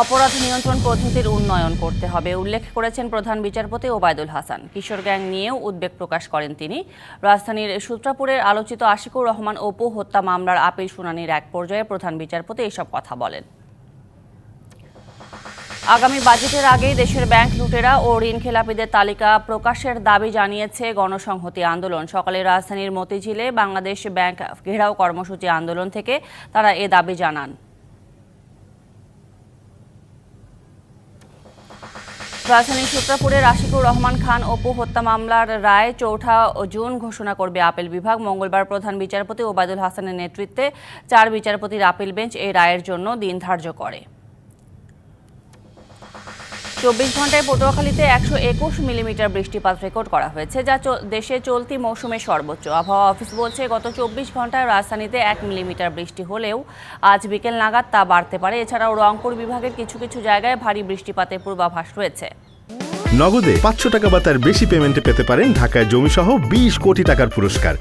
অপরাধ নিয়ন্ত্রণ পদ্ধতির উন্নয়ন করতে হবে, উল্লেখ করেছেন প্রধান বিচারপতি ওবায়দুল হাসান। কিশোর গ্যাং নিয়েও উদ্বেগ প্রকাশ করেন তিনি। রাজধানীর সূত্রাপুরের আলোচিত আশিকুর রহমান অপু হত্যা মামলার আপিল শুনানির এক পর্যায়ে প্রধান বিচারপতি এসব কথা বলেন। আগামী বাজেটের আগেই দেশের ব্যাংক লুটেরা ও ঋণ খেলাপিদের তালিকা প্রকাশের দাবি জানিয়েছে গণসংহতি আন্দোলন। সকালে রাজধানীর মতিঝিলে বাংলাদেশ ব্যাংক ঘেরাও কর্মসূচি আন্দোলন থেকে তারা এ দাবি জানান। রাজধানীর সূত্রাপুরে রাশিকুর রহমান খান অপু হত্যা মামলার রায় চৌঠা জুন ঘোষণা করবে আপিল বিভাগ। মঙ্গলবার প্রধান বিচারপতি ওবায়দুল হাসানের নেতৃত্বে চার বিচারপতির আপিল বেঞ্চ এই রায়ের জন্য দিন ধার্য করে। চব্বিশ ঘন্টায় পটুয়াখালীতে একশো একুশ মিলিমিটার বৃষ্টিপাত রেকর্ড করা হয়েছে, যা দেশে চলতি মৌসুমে সর্বোচ্চ। আবহাওয়া অফিস বলছে, গত চব্বিশ ঘন্টায় রাজধানীতে এক মিলিমিটার বৃষ্টি হলেও আজ বিকেল নাগাদ তা বাড়তে পারে। এছাড়াও রংপুর বিভাগের কিছু কিছু জায়গায় ভারী বৃষ্টিপাতের পূর্বাভাস রয়েছে। নগদে পাঁচশো টাকা বা তার বেশি পেমেন্টে পেতে পারেন ঢাকায় জমিসহ বিশ কোটি টাকার পুরস্কার।